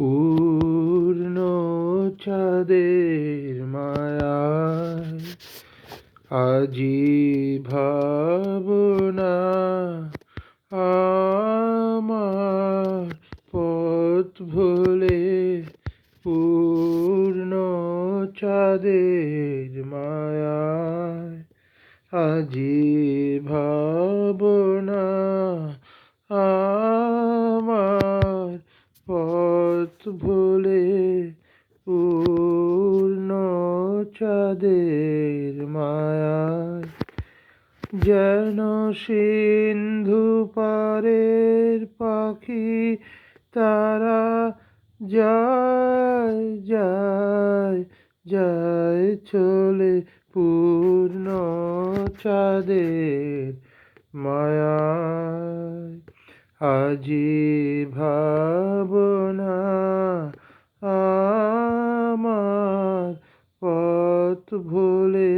পূর্ণ চাঁদের মায়ায় আজি ভাবনা আমার পথ ভোলে পূর্ণ চাঁদের মায়ায় আজি ভাবনা আমার পথ ভুলে পূর্ণ চাঁদের মায়ায়, যেন সিন্ধু পারের পাখি তারা যায় যায় যায় চলে পূর্ণ চাঁদের মায়ায়। আজি ভাবনা আমার পথ ভুলে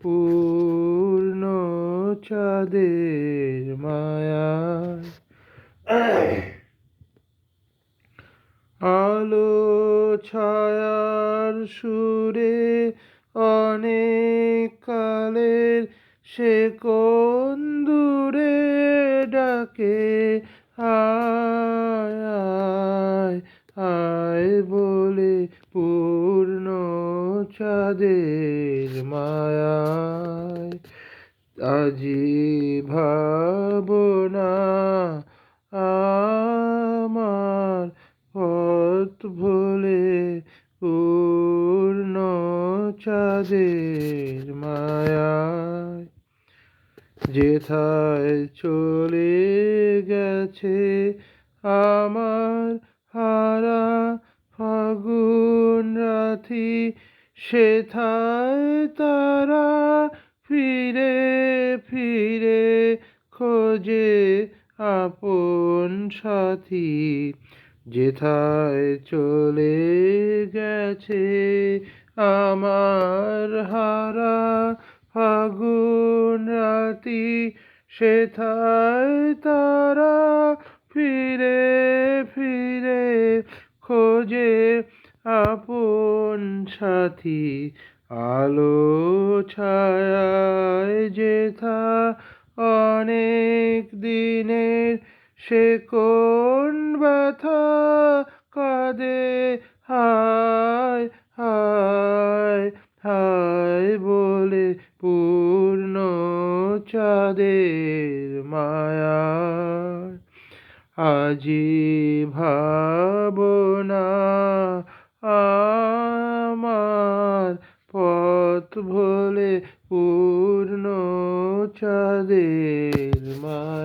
পূর্ণ চাঁদের মায়ায়। আলো ছায়ার সুরে অনেক কালের সে কোন দূরে ডাকে আয় আয় বলে পূর্ণ চাঁদের আজি ভাবনা আমার পথ ভুলে পূর্ণ চাঁদের মায়ায় যেথায় চলে গেছে আমার হারা ফাগুন রাথি সেথায় তারা আপন সাথী, যেথায় চলে গেছে আমার হারা ফাগুন রাতি, সেথায় তারা ফিরে ফিরে খোঁজে আপন সাথী, আলো ছায়ায় যেথা অনেক দিনের সে কোন ব্যথা কাঁদে? হায় হায় হায় বলে পূর্ণ চাঁদের মায়ায় আজি ভাবনা আমার পথ ভোলে পূর্ণ চাঁদের মা